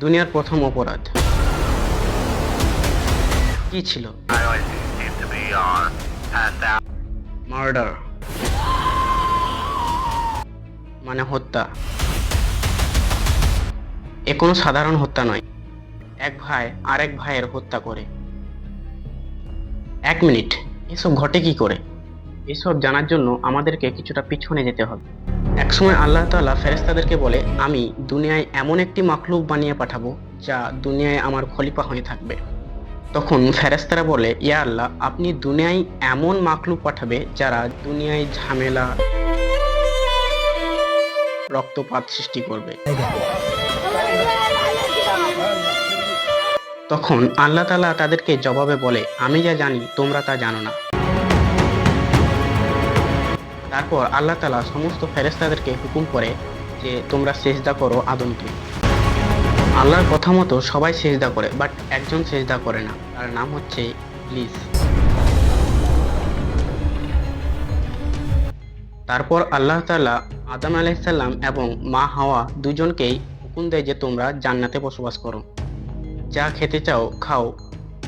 দুনিয়ার প্রথম অপরাধ। কি ছিল. মার্ডার মানে হত্যা। এ কোনো সাধারণ হত্যা নয়। এক ভাই আরেক ভাইয়ের হত্যা করে। এক মিনিট, এসব ঘটে কি করে? এসব জানার জন্য আমাদেরকে কিছুটা পিছনে যেতে হবে। একসময় আল্লাহ তাআলা ফেরেশতাদেরকে বলে, আমি দুনিয়ায় এমন একটি মাখলুক বানিয়ে পাঠাবো, যা দুনিয়ায় আমার খলিফা হয়ে থাকবে। তখন ফেরেশতারা বলে, ইয়া আল্লাহ, আপনি দুনিয়ায় এমন মাখলুক পাঠাবে, যারা দুনিয়ায় ঝামেলা, রক্তপাত সৃষ্টি করবে। তখন আল্লাহ তাআলা তাদেরকে জবাবে বলে, আমি যা জানি, তোমরা তা জানো না। তারপর আল্লাহ তাআলা সমস্ত ফেরেস্তাদেরকে হুকুম করে যে তোমরা সেজদা করো আদমকে। আল্লাহর কথা মতো সবাই সেজদা করে বাট একজন সেজদা করে না। তার নাম হচ্ছে ইবলিস। তারপর আল্লাহ তাআলা আদম আলাইসাল্লাম এবং মা হাওয়া দুজনকেই হুকুম দেয় যে তোমরা জান্নাতে বসবাস করো। যা খেতে চাও, খাও।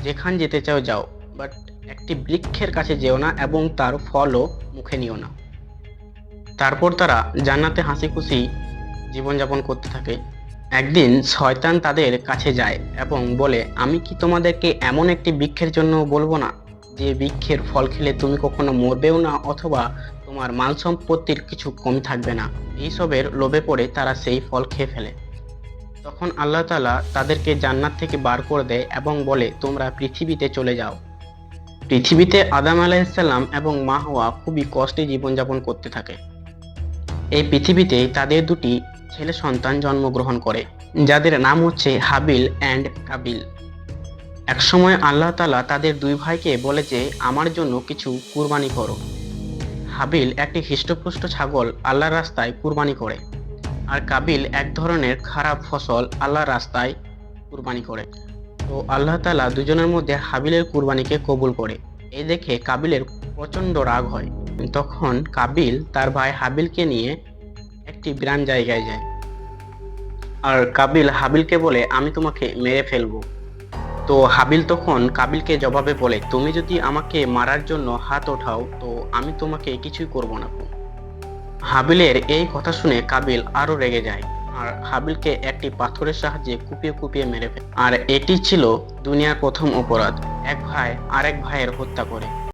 যেখান যেতে চাও, যাও। বাট একটি বৃক্ষের কাছে যেও না এবং তার ফলও মুখে নিও না। তারপর তারা জান্নাতে হাসি খুশি জীবনযাপন করতে থাকে। একদিন শয়তান তাদের কাছে যায় এবং বলে, আমি কি তোমাদেরকে এমন একটি বৃক্ষের জন্য বলব না? যে বৃক্ষের ফল খেলে তুমি কখনো মরবেও না অথবা তোমার মাল সম্পত্তির কিছু কম থাকবে না? এইসবের লোভে পড়ে তারা সেই ফল খেয়ে ফেলে। তখন আল্লাহ তাআলা তাদেরকে জান্নাত থেকে বার করে দেয় এবং বলে, তোমরা পৃথিবীতে চলে যাও। পৃথিবীতে আদাম আলাইসাল্লাম এবং মা হওয়া খুবই কষ্টে জীবনযাপন করতে থাকে। এই পৃথিবীতে তাদের দুটি ছেলে সন্তান জন্মগ্রহণ করে, যাদের নাম হচ্ছে হাবিল অ্যান্ড কাবিল। একসময় আল্লাহ তালা তাদের দুই ভাইকে বলে যে, আমার জন্য কিছু কুরবানি করো। হাবিল একটি হৃষ্টপুষ্ট ছাগল আল্লাহর রাস্তায় কুরবানি করে, আর কাবিল এক ধরনের খারাপ ফসল আল্লাহর রাস্তায় কুরবানি করে। তো আল্লাহ তালা দুজনের মধ্যে হাবিলের কুরবানিকে কবুল করে। এই দেখে কাবিলের প্রচণ্ড রাগ হয়। তখন কাবিল তার ভাই হাবিলকে নিয়ে একটি বিরান জায়গায় যায়। আর কাবিল হাবিলকে বলে, আমি তোমাকে মেরে ফেলব। তো হাবিল তখন কাবিলকে জবাবে বলে, তুমি যদি আমাকে মারার জন্য হাত ওঠাও, তো আমি তোমাকে কিছুই করব না। হাবিলের এই কথা শুনে কাবিল আরও রেগে যায়, আর হাবিলকে একটি পাথরের সাহায্যে কুপিয়ে কুপিয়ে মেরে ফেলে। আর এটি ছিল দুনিয়ার প্রথম অপরাধ। এক ভাই আরেক ভাইয়ের হত্যা করে।